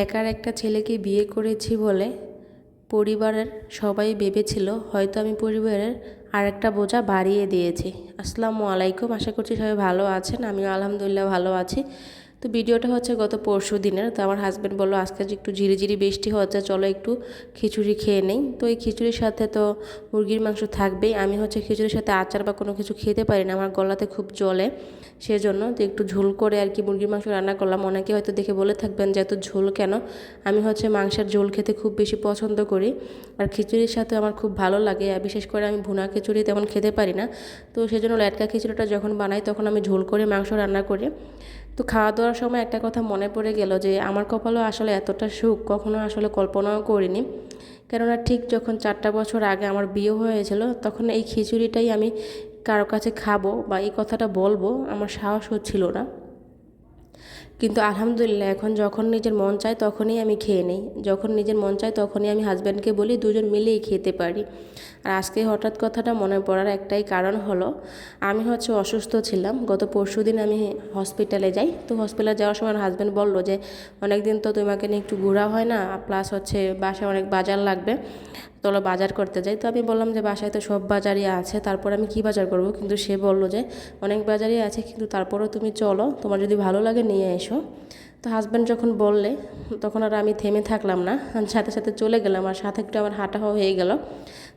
একার একটা ছেলেকে বিয়ে করেছি বলে পরিবারের সবাই ভেবেছিল, হয়তো আমি পরিবারের আরেকটা বোঝা বাড়িয়ে দিয়েছি। আসসালামু আলাইকুম, আশা করছি সবাই ভালো আছেন, আমিও আলহামদুলিল্লাহ ভালো আছি। তো ভিডিওটা হচ্ছে গত পরশু দিনের, তো আমার হাজব্যান্ড বলল, আজকে একটু ঝিরিঝিরি বৃষ্টি হচ্ছে, চলো একটু খিচুড়ি খেয়ে নেই। তো এই খিচুড়ির সাথে তো মুরগির মাংস থাকবেই। আমি হচ্ছে খিচুড়ির সাথে আচার বা কোনো কিছু খেতে পারি না, আমার গলাতে খুব জ্বলে। সেজন্য তো একটু ঝোল করে আর কি মুরগির মাংস রান্না করলাম। অনেকে হয়তো দেখে বলে থাকবেন যে, এত ঝোল কেন? আমি হচ্ছে মাংসের ঝোল খেতে খুব বেশি পছন্দ করি। আর খিচুড়ির সাথে আমার খুব ভালো লাগে। আর বিশেষ করে আমি ভুনা খিচুড়ি তেমন খেতে পারি না। তো সেজন্য ল্যাটকা খিচুড়িটা যখন বানাই, তখন আমি ঝোল করে মাংস রান্না করি। তো খাওয়া দাওয়ার সময় একটা কথা মনে পড়ে গেল যে, আমার কপালও আসলে এতটা সুখ কখনো আসলে কল্পনাও করিনি। কেননা ঠিক যখন চারটা বছর আগে আমার বিয়ে হয়েছিল, তখন এই খিচুড়িটাই আমি কারও কাছে খাব বা এই কথাটা বলব, আমার সাহস হচ্ছিল না। কিন্তু আলহামদুলিল্লাহ, এখন যখন নিজের মন চায় তখনই আমি খেয়ে নিই। যখন নিজের মন চায় তখনই আমি হাজব্যান্ডকে বলি, দুজন মিলেই খেতে পারি। আর আজকে হঠাৎ কথাটা মনে পড়ার একটাই কারণ হলো, আমি হচ্ছে অসুস্থ ছিলাম। গত পরশু দিন আমি হসপিটালে যাই। তো হসপিটালে যাওয়ার সময় হাজব্যান্ড বলল যে অনেক দিন তো তোমাকে নিয়ে একটু ঘোরা হয় না প্লাস হচ্ছে বাসায় অনেক বাজার লাগবে। চলো বাজার করতে যাই। তো আমি বললাম যে, বাসায় তো সব বাজারই আছে, তারপর আমি কি বাজার করব? কিন্তু সে বলল যে, অনেক বাজারই আছে, কিন্তু তারপরেও তুমি চলো, তোমার যদি ভালো লাগে নিয়ে এসো। তো হাজব্যান্ড যখন বললে, তখন আর আমি থেমে থাকলাম না। সাথে সাথে চলে গেলাম। আর সাথে একটু আমার হাঁটা হয়ে গেল।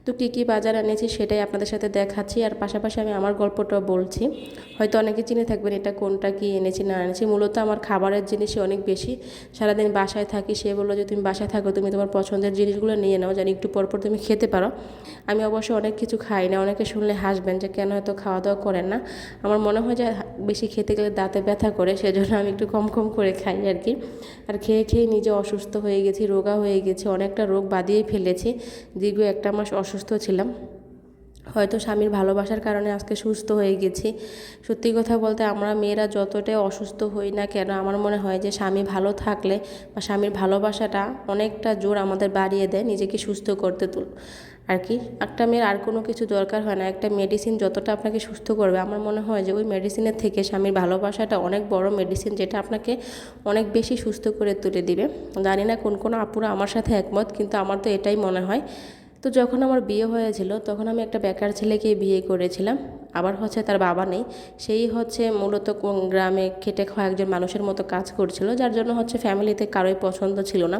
তো কী কী বাজার এনেছি সেটাই আপনাদের সাথে দেখাচ্ছি। আর পাশাপাশি আমি আমার গল্পটাও বলছি। হয়তো অনেকে চিনে থাকবেন এটা কোনটা কি এনেছি না এনেছি। মূলত আমার খাবারের জিনিসই অনেক বেশি। সারাদিন বাসায় থাকি, সে বলল যে, তুমি বাসায় থাকো, তুমি তোমার পছন্দের জিনিসগুলো নিয়ে নাও। জানি একটু পরপর তুমি খেতে পারো। আমি অবশ্য অনেক কিছু খাই না। অনেকে শুনলে হাসবেন যে, কেন এত খাওয়া দাওয়া করেন না? আমার মনে হয় যে বেশি খেতে গেলে দাঁতে ব্যথা করে, সেজন্য আমি একটু কম কম করে খাই আর কি আর খেয়ে খেয়ে নিজে অসুস্থ হয়ে গেছি, রোগা হয়ে গেছি, অনেকটা রোগ বাদিয়ে ফেলেছি। দীর্ঘ একটা মাস অসুস্থ ছিলাম। হয়তো স্বামীর ভালোবাসার কারণে আজকে সুস্থ হয়ে গেছি। সত্যি কথা বলতে আমরা মেয়েরা যতটাই অসুস্থ হই না কেন, আমার মনে হয় যে স্বামী ভালো থাকলে বা স্বামীর ভালোবাসাটা অনেকটা জোর আমাদের বাড়িয়ে দেয়, নিজেকে সুস্থ করতে তুল আর কি? একটা মেয়ের আর কোনো কিছু দরকার হয় না। একটা মেডিসিন যতটা আপনাকে সুস্থ করবে, আমার মনে হয় যে ওই মেডিসিনের থেকে স্বামীর ভালোবাসাটা অনেক বড় মেডিসিন যেটা আপনাকে অনেক বেশি সুস্থ করে তুলে দিবে। জানি না কোন কোন আপুরা আমার সাথে একমত, কিন্তু আমার তো এটাই মনে হয়। তো যখন আমার বিয়ে হয়েছিল, তখন আমি একটা বেকার ছেলেকে বিয়ে করেছিলাম। আবার হচ্ছে তার বাবা নেই। সেই হচ্ছে মূলত কোন গ্রামে খেটে খাওয়া একজন মানুষের মতো কাজ করছিল, যার জন্য হচ্ছে ফ্যামিলিতে কারোই পছন্দ ছিল না।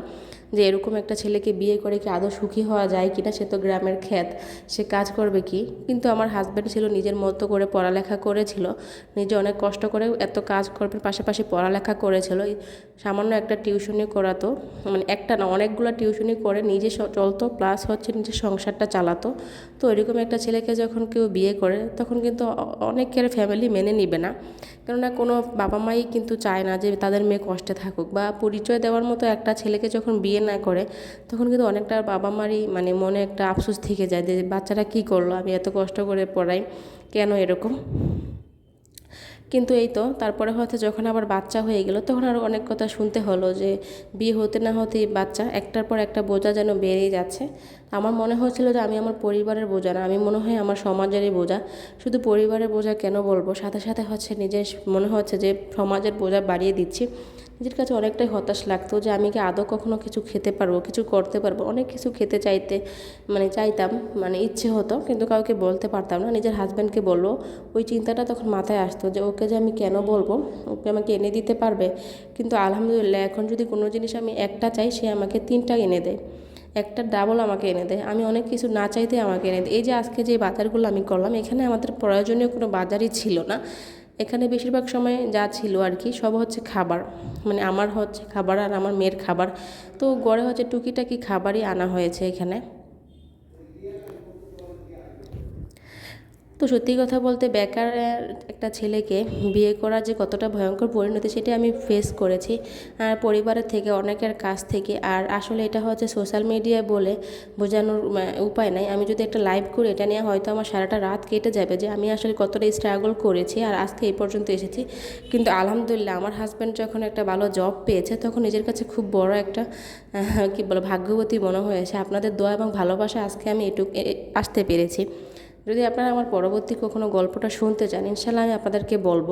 যে এরকম একটা ছেলেকে বিয়ে করে কি আদৌ সুখী হওয়া যায় কি না সে তো গ্রামের খ্যাত, সে কাজ করবে কি? কিন্তু আমার হাজব্যান্ড ছিল নিজের মতো করে পড়ালেখা করেছিল, নিজে অনেক কষ্ট করে এত কাজ করবে, পাশাপাশি পড়ালেখা করেছিল। সামান্য একটা টিউশনি করাতো মানে একটা না, অনেকগুলো টিউশনি করে, নিজে চলতো প্লাস হচ্ছে নিজের সংসারটা চালাতো। তো এরকম একটা ছেলেকে যখন কেউ বিয়ে করে, তখন কিন্তু অনেকের ফ্যামিলি মেনে নিবে না। কেননা কোনো বাবা মাই কিন্তু চায় না যে তাদের মেয়ে কষ্টে থাকুক, বা পরিচয় দেওয়ার মতো একটা ছেলেকে যখন বিয়ে না করে, তখন কিন্তু অনেকটা বাবা মারই মানে মনে একটা আফসোস থেকে যায় যে বাচ্চারা কী করল, আমি এত কষ্ট করে পড়াই, কেন এরকম? কিন্তু এই তো, তারপরে হয়তো যখন আবার বাচ্চা হয়ে গেল, তখন আরও অনেক কথা শুনতে হলো যে বিয়ে হতে না হতেই বাচ্চা একটার পর একটা বোঝা যেন বেড়েই যাচ্ছে। আমার মনে হয়েছিল যে আমি আমার পরিবারের বোঝা না, আমি মনে হয় আমার সমাজেরই বোঝা। শুধু পরিবারের বোঝা কেন বলব? সাথে সাথে হচ্ছে নিজের মনে হচ্ছে যে সমাজের বোঝা বাড়িয়ে দিচ্ছি। নিজের কাছে অনেকটাই হতাশ লাগতো যে আমি কি আদৌ কখনো কিছু খেতে পারব, কিছু করতে পারব। অনেক কিছু খেতে চাইতে মানে চাইতাম মানে ইচ্ছে হতো, কিন্তু কাউকে বলতে পারতাম না। নিজের হাজব্যান্ডকে বলল, ওই চিন্তাটা তখন মাথায় আসতো যে ওকে যে আমি কেন বলব? ওকে আমাকে এনে দিতে পারবে? কিন্তু আলহামদুলিল্লাহ এখন যদি কোনো জিনিস আমি একটা চাই, সে আমাকে তিনটা এনে দেয়। একটা ডাবল আমাকে এনে দেয়। আমি অনেক কিছু না চাইতে আমাকে এনে দেয়। এই যে আজকে যে বাজারগুলো আমি করলাম, এখানে আমাদের প্রয়োজনীয় কোনো বাজারই ছিল না। এখানে বেশিরভাগ সময় যা ছিল আর কি, সব হচ্ছে খাবার। মানে আমার হচ্ছে খাবার আর আমার মেয়ের খাবার। তো গড়ে হচ্ছে টুকিটাকি খাবারই আনা হয়েছে এখানে। তো সত্যি কথা বলতে বেকার একটা ছেলেকে বিয়ে করার যে কতটা ভয়ঙ্কর পরিণতি সেটা আমি ফেস করেছি। আর পরিবারের থেকে, অনেকের কাছ থেকে, আর আসলে এটা হচ্ছে সোশ্যাল মিডিয়ায় বলে বোঝানোর উপায় নাই। আমি যদি একটা লাইভ করি, এটা নিয়ে হয়তো আমার সারাটা রাত কেটে যাবে যে আমি আসলে কতটা স্ট্রাগল করেছি আর আজকে এই পর্যন্ত এসেছি। কিন্তু আলহামদুলিল্লাহ, আমার হাজব্যান্ড যখন একটা ভালো জব পেয়েছে, তখন নিজের কাছে খুব বড় একটা কী বলো ভাগ্যবতী মনে হয়েছে। আপনাদের দোয়া এবং ভালোবাসা আজকে আমি এটুকু আসতে পেরেছি। যদি আপনারা আমার পরবর্তী কখনো গল্পটা শুনতে চান ইনশাল্লাহ আমি আপনাদেরকে বলব।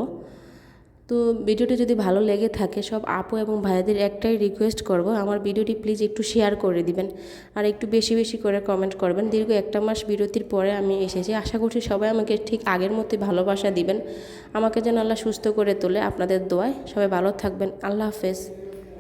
তো ভিডিওটি যদি ভালো লেগে থাকে, সব আপু এবং ভাইয়াদের একটাই রিকোয়েস্ট করব, আমার ভিডিওটি প্লিজ একটু শেয়ার করে দিবেন আর একটু বেশি বেশি করে কমেন্ট করবেন। দীর্ঘ একটা মাস বিরতির পরে আমি এসেছি। আশা করছি সবাই আমাকে ঠিক আগের মতোই ভালোবাসা দিবেন। আমাকে যেন আল্লাহ সুস্থ করে তোলে আপনাদের দোয়ায়। সবাই ভালো থাকবেন। আল্লাহ হাফেজ।